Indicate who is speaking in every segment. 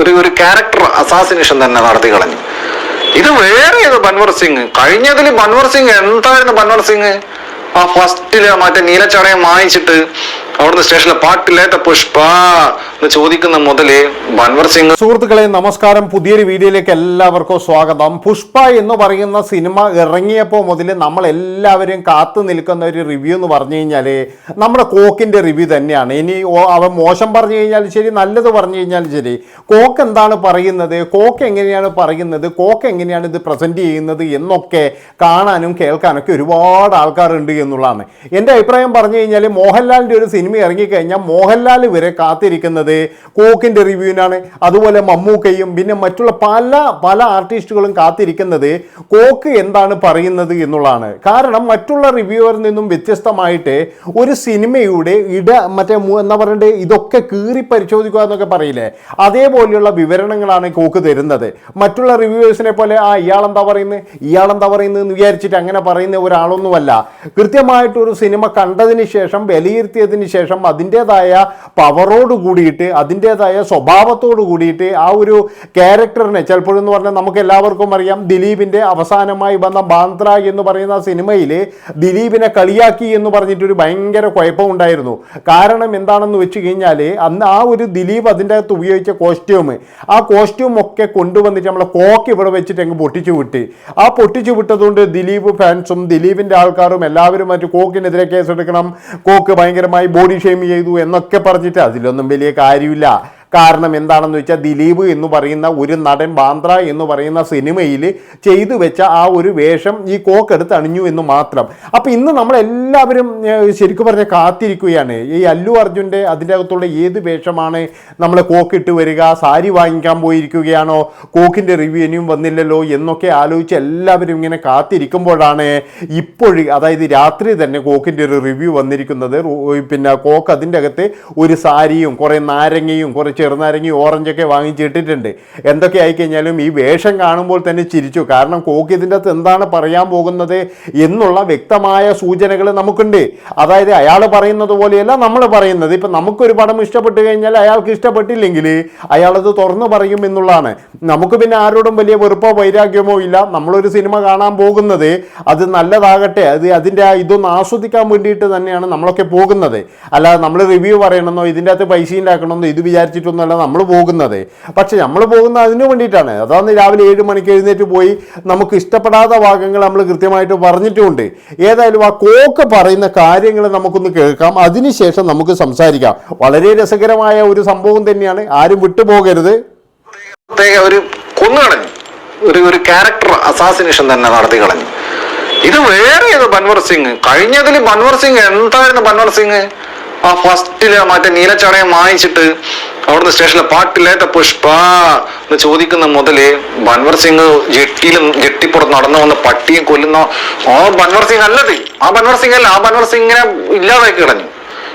Speaker 1: ഒരു ഒരു character assassination തന്നെ നടത്തി കളഞ്ഞു. ഇത് വേറെ ഏത് ബൻവർ സിംഗ് കഴിഞ്ഞതിൽ ബൻവർ സിംഗ് എന്തായിരുന്നു ബൻവർ സിംഗ് ആ ഫസ്റ്റിൽ മറ്റേ നീലച്ചടയം വാങ്ങിച്ചിട്ട് അവിടുന്ന് സ്റ്റേഷനിലെ പാട്ടില്ലാത്ത പുഷ്പ എന്ന് ചോദിക്കുന്ന മുതൽ ബൻവർ സിംഗ്
Speaker 2: സുഹൃത്തുക്കളെ നമസ്കാരം. പുതിയൊരു വീഡിയോയിലേക്ക് എല്ലാവർക്കും സ്വാഗതം. പുഷ്പ എന്ന് പറയുന്ന സിനിമ ഇറങ്ങിയപ്പോൾ മുതൽ നമ്മൾ എല്ലാവരും കാത്തു നിൽക്കുന്ന ഒരു റിവ്യൂ എന്ന് പറഞ്ഞു കഴിഞ്ഞാൽ നമ്മുടെ കോക്കിന്റെ റിവ്യൂ തന്നെയാണ്. ഇനി അവൻ മോശം പറഞ്ഞു കഴിഞ്ഞാൽ ശരി നല്ലത് പറഞ്ഞു കഴിഞ്ഞാൽ ശരി. കോക്ക് എന്താണ് പറയുന്നത്? കോക്ക് എങ്ങനെയാണ് പറയുന്നത്? കോക്ക് എങ്ങനെയാണ് ഇത് പ്രസന്റ് ചെയ്യുന്നത്? എന്നൊക്കെ കാണാനും കേൾക്കാനൊക്കെ ഒരുപാട് ആൾക്കാരുണ്ട് എന്നുള്ളതാണ്. എന്റെ അഭിപ്രായം പറഞ്ഞു കഴിഞ്ഞാൽ മോഹൻലാലിന്റെ ഒരു സിനിമ ഇറങ്ങിക്കഴിഞ്ഞാൽ മോഹൻലാൽ വരെ കാത്തിരിക്കുന്നത് കോക്കിന്റെ റിവ്യൂവിനാണ്. അതുപോലെ മമ്മൂക്കയും പിന്നെ മറ്റുള്ള പല പല ആർട്ടിസ്റ്റുകളും കാത്തിരിക്കുന്നത് കോക്ക് എന്താണ് പറയുന്നത് എന്നുള്ളതാണ്. കാരണം മറ്റുള്ള റിവ്യൂവറിൽ നിന്നും വ്യത്യസ്തമായിട്ട് ഒരു സിനിമയുടെ ഇട മറ്റേ എന്താ പറയണ്ടേ ഇതൊക്കെ കീറി പരിശോധിക്കുക എന്നൊക്കെ പറയില്ലേ? അതേപോലെയുള്ള വിവരണങ്ങളാണ് കോക്ക് തരുന്നത്. മറ്റുള്ള റിവ്യൂവേഴ്സിനെ പോലെ ആ ഇയാളെന്താ പറയുന്നത് ഇയാളെന്താ പറയുന്നത് എന്ന് വിചാരിച്ചിട്ട് അങ്ങനെ പറയുന്ന ഒരാളൊന്നുമല്ല. കൃത്യമായിട്ടൊരു സിനിമ കണ്ടതിന് ശേഷം വിലയിരുത്തിയതിന് ശേഷം അതിന്റെതായ പവറോട് കൂടിയിട്ട് അതിന്റെതായ സ്വഭാവത്തോട് കൂടിയിട്ട് ആ ഒരു ക്യാരക്ടറിനെ ചിലപ്പോഴെന്ന് പറഞ്ഞാൽ നമുക്ക് എല്ലാവർക്കും അറിയാം ദിലീപിന്റെ അവസാനമായി വന്ന ബാന്ദ്ര എന്ന് പറയുന്ന സിനിമയിൽ ദിലീപിനെ കളിയാക്കി എന്ന് പറഞ്ഞിട്ടൊരു ഭയങ്കര കുഴപ്പമുണ്ടായിരുന്നു കാരണം എന്താണെന്ന് വെച്ച് കഴിഞ്ഞാൽ അന്ന് ആ ഒരു ദിലീപ് അതിന്റെ അകത്ത് ഉപയോഗിച്ച കോസ്റ്റ്യൂം ആ കോസ്റ്റ്യൂം ഒക്കെ കൊണ്ടുവന്നിട്ട് നമ്മളെ കോക്ക് ഇവിടെ വെച്ചിട്ട് അങ്ങ് പൊട്ടിച്ചു വിട്ട്. ആ പൊട്ടിച്ചു വിട്ടതുകൊണ്ട് ദിലീപ് ഫാൻസും ദിലീപിന്റെ ആൾക്കാരും എല്ലാവരും മറ്റു കോക്കിനെതിരെ കേസെടുക്കണം. കോക്ക് ഭയങ്കരമായി ബോഡി ഷെയിം ചെയ്തു എന്നൊക്കെ പറഞ്ഞിട്ട് അതിലൊന്നും വലിയ കാര്യമില്ല. കാരണം എന്താണെന്ന് വെച്ചാൽ ദിലീപ് എന്ന് പറയുന്ന ഒരു നടൻ ബാന്ദ്ര എന്ന് പറയുന്ന സിനിമയിൽ ചെയ്തു വെച്ച ആ ഒരു വേഷം ഈ കോക്ക് എടുത്ത് അണിഞ്ഞു എന്ന് മാത്രം. അപ്പോൾ ഇന്ന് നമ്മളെല്ലാവരും ശരിക്കും പറഞ്ഞാൽ കാത്തിരിക്കുകയാണ്. ഈ അല്ലു അർജുന്റെ അതിന്റെ അകത്തുള്ള ഏത് വേഷമാണ് നമ്മൾ കോക്കിട്ട് വരിക സാരി വാങ്ങിക്കാൻ പോയിരിക്കുകയാണോ കോക്കിന്റെ റിവ്യൂ ഇനിയും വന്നില്ലല്ലോ എന്നൊക്കെ ആലോചിച്ച് എല്ലാവരും ഇങ്ങനെ കാത്തിരിക്കുമ്പോഴാണ് ഇപ്പോഴും അതായത് രാത്രി തന്നെ കോക്കിന്റെ ഒരു റിവ്യൂ വന്നിരിക്കുന്നത്. പിന്നെ കോക്ക് അതിന്റെ അകത്ത് ഒരു സാരിയും കുറേ നാരങ്ങയും കുറേ ചെറുനാരങ്ങയും ഓറഞ്ചൊക്കെ വാങ്ങിച്ചിട്ടിട്ടുണ്ട് എന്തൊക്കെ ആയിക്കഴിഞ്ഞാലും ഈ വേഷം കാണുമ്പോൾ തന്നെ ചിരിച്ചു. കാരണം കോക്ക് ഇതിന്റെ അകത്ത് എന്താണ് പറയാൻ പോകുന്നത് എന്നുള്ള വ്യക്തമായ സൂചനകൾ നമുക്കുണ്ട്. അതായത് അയാൾ പറയുന്നത് പോലെയല്ല നമ്മൾ പറയുന്നത്. ഇപ്പം നമുക്കൊരു പടം ഇഷ്ടപ്പെട്ടു കഴിഞ്ഞാൽ അയാൾക്ക് ഇഷ്ടപ്പെട്ടില്ലെങ്കിൽ അയാളത് തുറന്നു പറയും എന്നുള്ളതാണ്. നമുക്ക് പിന്നെ ആരോടും വലിയ വെറുപ്പോ വൈരാഗ്യമോ ഇല്ല. നമ്മളൊരു സിനിമ കാണാൻ പോകുന്നത് അത് നല്ലതാകട്ടെ. അത് അതിന്റെ ഇതൊന്ന് ആസ്വദിക്കാൻ വേണ്ടിയിട്ട് തന്നെയാണ് നമ്മളൊക്കെ പോകുന്നത്. അല്ലാതെ നമ്മൾ റിവ്യൂ പറയണമെന്നോ ഇതിന്റെ അകത്ത് പൈസ ഉണ്ടാക്കണമെന്നോ ഇത് വിചാരിച്ചിട്ടൊന്നുമല്ല നമ്മൾ പോകുന്നത്. പക്ഷെ നമ്മൾ പോകുന്ന അതിനു വേണ്ടിയിട്ടാണ്. അതാണ് രാവിലെ ഏഴ് മണിക്ക് എഴുന്നേറ്റ് പോയി നമുക്ക് ഇഷ്ടപ്പെടാത്ത ഭാഗങ്ങൾ നമ്മൾ കൃത്യമായിട്ട് പറഞ്ഞിട്ടുമുണ്ട് ഏതായാലും ആ കോക്ക് പറയുന്ന കാര്യങ്ങൾ നമുക്കൊന്ന് കേൾക്കാം. അതിനുശേഷം നമുക്ക് സംസാരിക്കാം. വളരെ രസകരമായ ഒരു സംഭവം തന്നെയാണ്. ആരും വിട്ടുപോകരുത്.
Speaker 1: ഒരു കൊന്നുകളഞ്ഞു ഒരു ഒരു ക്യാരക്ടർ അസാസിനേഷൻ തന്നെ നടത്തി കളഞ്ഞു. ഇത് വേറെ ഏത് ബൻവർ സിംഗ്. കഴിഞ്ഞതിൽ ബൻവർ സിംഗ് എന്തായിരുന്നു ബൻവർ സിംഗ്? ആ ഫസ്റ്റിൽ മറ്റേ നീലച്ചടയം വാങ്ങിച്ചിട്ട് അവിടുന്ന് സ്റ്റേഷനിലെ പാട്ടിലേറ്റ പുഷ്പ എന്ന് ചോദിക്കുന്ന മുതൽ ബൻവർ സിംഗ് ജെട്ടിയിൽ ജെട്ടിപ്പുറത്ത് നടന്നു വന്ന് പട്ടിയെ കൊല്ലുന്ന ആ ബൻവർ സിംഗ് അല്ലത്. ആ ബൻവർ സിംഗ് അല്ല ആ ബൻവർ സിംഗിനെ ഇല്ലാതാക്കി കളഞ്ഞു.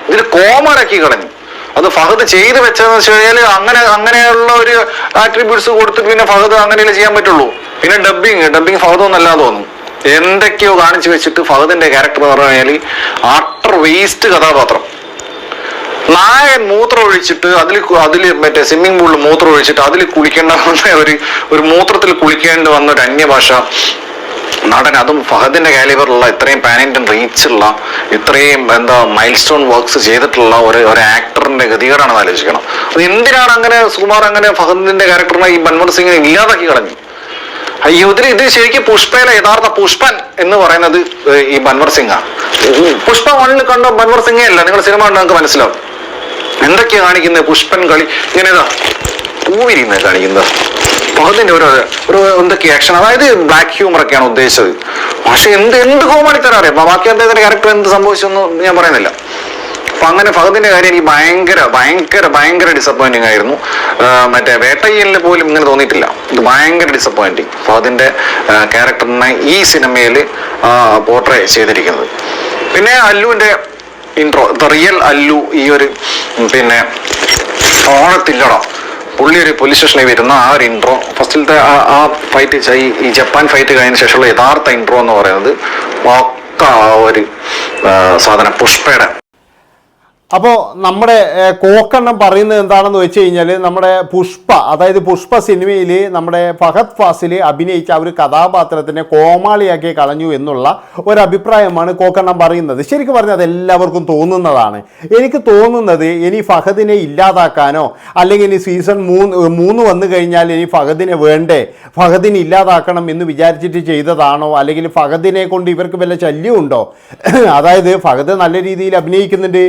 Speaker 1: ഇതിൽ കോമഡാക്കി കളഞ്ഞു. അത് ഫഹദ് ചെയ്ത് വെച്ചതെന്ന് വെച്ച് കഴിഞ്ഞാൽ അങ്ങനെ അങ്ങനെയുള്ള ഒരു ആട്രിബ്യൂട്ട്സ് കൊടുത്തിട്ട് പിന്നെ ഫഹദ് അങ്ങനെയല്ലേ ചെയ്യാൻ പറ്റുള്ളൂ. പിന്നെ ഡബിങ് ഡബിങ് ഫഹദ് ഒന്നല്ല തോന്നുന്നു. എന്തൊക്കെയോ കാണിച്ചു വെച്ചിട്ട് ഫഹദിന്റെ ക്യാരക്ടർ എന്ന് പറഞ്ഞു കഴിഞ്ഞാൽ ആട്ടർ വേസ്റ്റ് കഥാപാത്രം. നായൻ മൂത്രം ഒഴിച്ചിട്ട് അതിൽ അതിൽ മറ്റേ സ്വിമ്മിംഗ് പൂളിൽ മൂത്രം ഒഴിച്ചിട്ട് അതിൽ കുളിക്കേണ്ട ഒരു ഒരു മൂത്രത്തിൽ കുളിക്കേണ്ടി വന്ന ഒരു അന്യഭാഷ. നടൻ അതും ഫഹദിന്റെ കാലിബറിലുള്ള ഇത്രയും പാനിന്റെ റീച്ചുള്ള ഇത്രയും എന്താ മൈൽ സ്റ്റോൺ വർക്ക്സ് ചെയ്തിട്ടുള്ള ഒരു ഒരു ആക്ടറിന്റെ ഗതികേടാണെന്ന് ആലോചിക്കണം. അത് എന്തിനാണ് അങ്ങനെ സുകുമാർ അങ്ങനെ ഫഹദിന്റെ ക്യാരക്ടറിനെ ഈ മൻമോഹൻ സിംഗിനെ ഇല്ലാതാക്കി കളഞ്ഞു? അയ്യോ ഇതിൽ ഇത് ശരിക്കും പുഷ്പയിലെ യഥാർത്ഥ പുഷ്പൻ എന്ന് പറയുന്നത് ഈ ബൻവർ സിംഗാണ്. പുഷ്പ മണ്ണിൽ കണ്ട ബൻവർ സിംഗേ അല്ല. നിങ്ങൾ സിനിമ കണ്ട് നിങ്ങൾക്ക് മനസ്സിലാവും. എന്തൊക്കെയാ കാണിക്കുന്നത് പുഷ്പൻ കളി. ഇങ്ങനെ ഇതാ. പൂവിരിക്കുന്നത് കാണിക്കുന്നത്. ഫഹദിന്റെ ഒരു ഒരു എന്തൊക്കെ ആക്ഷൻ അതായത് ബ്ലാക്ക് ഹ്യൂമർ ഒക്കെയാണ് ഉദ്ദേശിച്ചത്. പക്ഷെ എന്ത് എന്ത് കോമഡി തരാം അറിയാം ബാക്കി അദ്ദേഹത്തിന്റെ ക്യാരക്ടർ എന്ത് സംഭവിച്ചൊന്നും ഞാൻ പറയുന്നില്ല. അപ്പൊ അങ്ങനെ ഫഹദിന്റെ കാര്യം എനിക്ക് ഭയങ്കര ഭയങ്കര ഭയങ്കര ഡിസപ്പോയിന്റിങ് ആയിരുന്നു. മറ്റേ വേട്ടയ്യലിന് പോലും ഇങ്ങനെ തോന്നിയിട്ടില്ല. ഇത് ഭയങ്കര ഡിസപ്പോയിന്റിങ് ഫഹദിന്റെ ക്യാരക്ടറിനെ ഈ സിനിമയിൽ പോർട്രേ ചെയ്തിരിക്കുന്നത്. പിന്നെ അല്ലുവിന്റെ ഇൻട്രോ ദ റിയൽ അല്ലു ഈ ഒരു പിന്നെ ഓണത്തില്ലടോ. പുള്ളി ഒരു പോലീസ് സ്റ്റേഷനിൽ വരുന്ന ആ ഒരു ഇൻട്രോ ഫസ്റ്റിലത്തെ ആ ഫൈറ്റ് ഈ ഈ ജപ്പാൻ ഫൈറ്റ് കഴിഞ്ഞ ശേഷമുള്ള യഥാർത്ഥ ഇൻട്രോ എന്ന് പറയുന്നത് പക്ക ആ ഒരു സാധനം പുഷ്പയുടെ
Speaker 2: അപ്പോൾ നമ്മുടെ കോക്കെണ്ണം പറയുന്നത് എന്താണെന്ന് വെച്ച് കഴിഞ്ഞാൽ നമ്മുടെ പുഷ്പ അതായത് പുഷ്പ സിനിമയിൽ നമ്മുടെ ഫഹദ് ഫാസിൽ അഭിനയിച്ച ആ ഒരു കഥാപാത്രത്തിനെ കോമാളിയാക്കി കളഞ്ഞു എന്നുള്ള ഒരു അഭിപ്രായമാണ് കോക്കെണ്ണം പറയുന്നത്. ശരിക്കും പറഞ്ഞാൽ അതെല്ലാവർക്കും തോന്നുന്നതാണ്. എനിക്ക് തോന്നുന്നത് ഇനി ഫഹദിനെ ഇല്ലാതാക്കാനോ അല്ലെങ്കിൽ ഇനി സീസൺ മൂന്ന് മൂന്ന് വന്നു കഴിഞ്ഞാൽ ഇനി ഫഹദിനെ വേണ്ടേ? ഫഹദിനെ ഇല്ലാതാക്കണം എന്ന് വിചാരിച്ചിട്ട് ചെയ്തതാണോ? അല്ലെങ്കിൽ ഫഹദിനെ കൊണ്ട് ഇവർക്ക് വല്ല ശല്യമുണ്ടോ? അതായത് ഫഹദ് നല്ല രീതിയിൽ അഭിനയിക്കുന്നുണ്ട്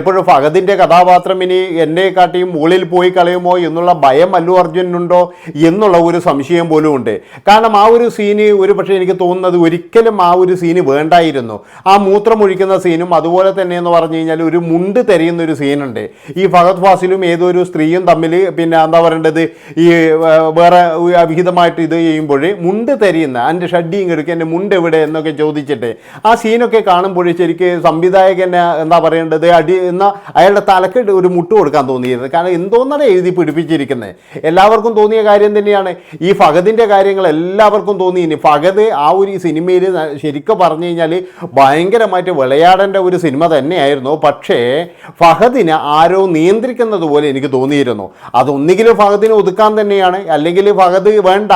Speaker 2: ചിലപ്പോൾ ഫഹദിന്റെ കഥാപാത്രം ഇനി എന്നെ കാട്ടിയും മുകളിൽ പോയി കളയുമോ എന്നുള്ള ഭയം അല്ലു അർജുനുണ്ടോ എന്നുള്ള ഒരു സംശയം പോലും ഉണ്ട്. കാരണം ആ ഒരു സീന് ഒരു പക്ഷേ എനിക്ക് തോന്നുന്നത് ഒരിക്കലും ആ ഒരു സീന് വേണ്ടായിരുന്നു. ആ മൂത്രമൊഴിക്കുന്ന സീനും അതുപോലെ തന്നെ എന്ന് പറഞ്ഞു കഴിഞ്ഞാൽ ഒരു മുണ്ട് തെരയുന്ന ഒരു സീനുണ്ട് ഈ ഫഹദ് ഫാസിലും ഏതൊരു സ്ത്രീയും തമ്മിൽ പിന്നെ എന്താ പറയേണ്ടത്? ഈ വേറെ അവിഹിതമായിട്ട് ഇത് ചെയ്യുമ്പോൾ മുണ്ട് തെരയുന്ന എന്റെ ഷഡ്ഡിയും എടുക്കുക എന്റെ മുണ്ട് എവിടെ എന്നൊക്കെ ചോദിച്ചിട്ട് ആ സീനൊക്കെ കാണുമ്പോൾ ശരിക്ക് സംവിധായകനെ എന്താ പറയേണ്ടത്? അടി എന്ന അയാളുടെ തലക്ക് ഒരു മുട്ട് കൊടുക്കാൻ തോന്നിയിരുന്നു. കാരണം എന്തോന്നാണ് എഴുതി പിടിപ്പിച്ചിരിക്കുന്നത് എല്ലാവർക്കും തോന്നിയ കാര്യം തന്നെയാണ്. ഈ ഫഹദിന്റെ കാര്യങ്ങൾ എല്ലാവർക്കും തോന്നി. ഇനി ഫഹദ് ആ ഒരു സിനിമയിൽ ശരിക്കും പറഞ്ഞു കഴിഞ്ഞാൽ ഭയങ്കരമായിട്ട് വിളയാടേണ്ട ഒരു സിനിമ തന്നെയായിരുന്നു. പക്ഷേ ഫഹദിനെ ആരോ നിയന്ത്രിക്കുന്നത് പോലെ എനിക്ക് തോന്നിയിരുന്നു. അതൊന്നുകിലും ഫഹദിനെ ഒതുക്കാൻ തന്നെയാണ്. അല്ലെങ്കിൽ ഫഹദ് വേണ്ട.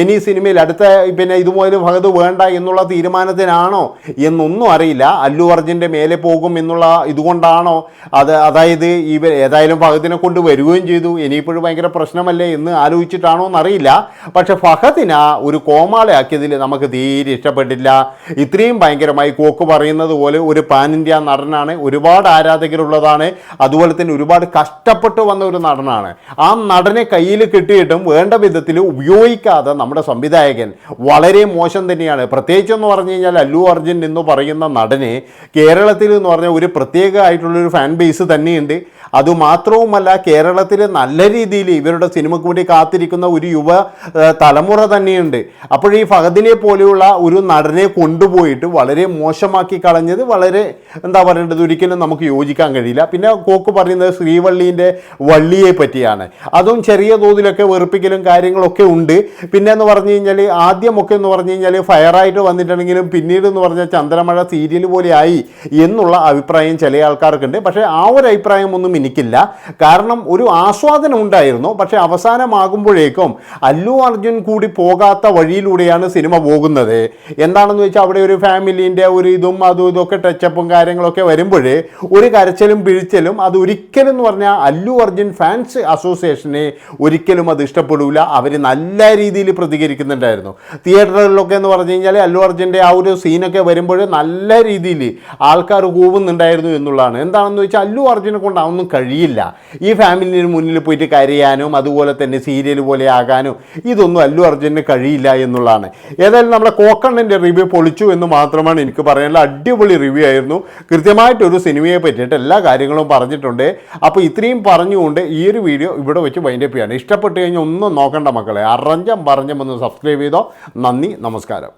Speaker 2: ഇനി സിനിമയിൽ അടുത്ത പിന്നെ ഇതുപോലെ ഫഹദ് വേണ്ട എന്നുള്ള തീരുമാനത്തിനാണോ എന്നൊന്നും അറിയില്ല. അല്ലു അർജുന്റെ മേലെ പോകും എന്നുള്ള ഇതുകൊണ്ടാണോ അത് അതായത് ഇവർ ഏതായാലും ഫഹദിനെ കൊണ്ട് വരികയും ചെയ്തു. ഇനിയിപ്പോഴും ഭയങ്കര പ്രശ്നമല്ലേ എന്ന് ആലോചിച്ചിട്ടാണോ എന്നറിയില്ല. പക്ഷെ ഫഹദിനെ ഒരു കോമാളയാക്കിയതിൽ നമുക്ക് തീരെ ഇഷ്ടപ്പെട്ടില്ല. ഇത്രയും ഭയങ്കരമായി കോക്ക് പറയുന്നത് പോലെ ഒരു പാൻ ഇന്ത്യ നടനാണ് ഒരുപാട് ആരാധകരുള്ളതാണ്. അതുപോലെ തന്നെ ഒരുപാട് കഷ്ടപ്പെട്ട് വന്ന ഒരു നടനാണ്. ആ നടനെ കയ്യിൽ കിട്ടിയിട്ടും വേണ്ട വിധത്തിൽ ഉപയോഗിക്കാതെ നമ്മുടെ സംവിധായകൻ വളരെ മോശം തന്നെയാണ്. പ്രത്യേകിച്ചെന്ന് പറഞ്ഞു കഴിഞ്ഞാൽ അല്ലു അർജുൻ എന്ന് പറയുന്ന നടനെ കേരളത്തിൽ എന്ന് പറഞ്ഞാൽ ഒരു പ്രത്യേക ആയിട്ടുള്ളൊരു ഫാൻ ബേസ് തന്നെയുണ്ട്. അതുമാത്രവുമല്ല കേരളത്തിൽ നല്ല രീതിയിൽ ഇവരുടെ സിനിമയ്ക്ക് വേണ്ടി കാത്തിരിക്കുന്ന ഒരു യുവ തലമുറ തന്നെയുണ്ട്. അപ്പോൾ ഈ ഫഹദിനെ പോലെയുള്ള ഒരു നടനെ കൊണ്ടുപോയിട്ട് വളരെ മോശമാക്കി കളഞ്ഞത് വളരെ എന്താ പറയേണ്ടത്? ഒരിക്കലും നമുക്ക് യോജിക്കാൻ കഴിയില്ല. പിന്നെ കോക്ക് പറയുന്നത് ശ്രീവള്ളീന്റെ വള്ളിയെ പറ്റിയാണ്. അതും ചെറിയ തോതിലൊക്കെ വെറുപ്പിക്കലും കാര്യങ്ങളൊക്കെ ഉണ്ട്. പിന്നെ എന്ന് പറഞ്ഞു കഴിഞ്ഞാൽ ആദ്യമൊക്കെ എന്ന് പറഞ്ഞു കഴിഞ്ഞാൽ ഫയറായിട്ട് വന്നിട്ടുണ്ടെങ്കിലും പിന്നീട് എന്ന് പറഞ്ഞാൽ ചന്ദ്രമഴ സീരിയൽ പോലെ ആയി എന്നുള്ള അഭിപ്രായം ചില ആൾക്കാർക്കുണ്ട്. പക്ഷേ ആ ഒരു അഭിപ്രായം ഒന്നും എനിക്കില്ല. കാരണം ഒരു ആസ്വാദനം ഉണ്ടായിരുന്നു പക്ഷേ അവസാനമാകുമ്പോഴേക്കും അല്ലു അർജുൻ കൂടി പോകാത്ത വഴിയിലൂടെയാണ് സിനിമ പോകുന്നത്. എന്താണെന്ന് വെച്ചാൽ അവിടെ ഒരു ഫാമിലീന്റെ ഒരു ഇതും അതും ഇതൊക്കെ ടച്ചപ്പും കാര്യങ്ങളൊക്കെ വരുമ്പോൾ ഒരു കരച്ചിലും പിഴിച്ചലും അത് ഒരിക്കലും എന്ന് പറഞ്ഞാൽ അല്ലു അർജുൻ ഫാൻസ് അസോസിയേഷനെ ഒരിക്കലും അത് ഇഷ്ടപ്പെടില്ല അവർ നല്ല രീതിയിൽ പ്രതികരിക്കുന്നുണ്ടായിരുന്നു. തിയേറ്ററുകളിലൊക്കെ എന്ന് പറഞ്ഞു കഴിഞ്ഞാൽ അല്ലു അർജുന്റെ ആ ഒരു സീനൊക്കെ വരുമ്പോൾ നല്ല രീതിയിൽ ആൾക്കാർ കൂവുന്നുണ്ടായിരുന്നു എന്നുള്ളതാണ്. എന്താണെന്ന് വെച്ചാൽ അല്ലു അർജുനെ കൊണ്ട് അതൊന്നും കഴിയില്ല. ഈ ഫാമിലിന് മുന്നിൽ പോയിട്ട് കരയാനും അതുപോലെ തന്നെ സീരിയൽ പോലെ ആകാനും ഇതൊന്നും അല്ലു അർജുന് കഴിയില്ല എന്നുള്ളതാണ്. ഏതായാലും നമ്മുടെ കോക്കണ്ണന്റെ റിവ്യൂ പൊളിച്ചു എന്ന് മാത്രമാണ് എനിക്ക് പറയാനുള്ള അടിപൊളി റിവ്യൂ ആയിരുന്നു. കൃത്യമായിട്ടൊരു സിനിമയെ പറ്റിയിട്ട് എല്ലാ കാര്യങ്ങളും പറഞ്ഞിട്ടുണ്ട്. അപ്പോൾ ഇത്രയും പറഞ്ഞുകൊണ്ട് ഈ ഒരു വീഡിയോ ഇവിടെ വെച്ച് വൈൻഡപ്പ് ചെയ്യാണ് ഇഷ്ടപ്പെട്ട് കഴിഞ്ഞാൽ ഒന്നും നോക്കണ്ട മക്കളെ. അറിഞ്ഞം പറഞ്ഞം ഒന്ന് സബ്സ്ക്രൈബ് ചെയ്തോ. നന്ദി നമസ്കാരം.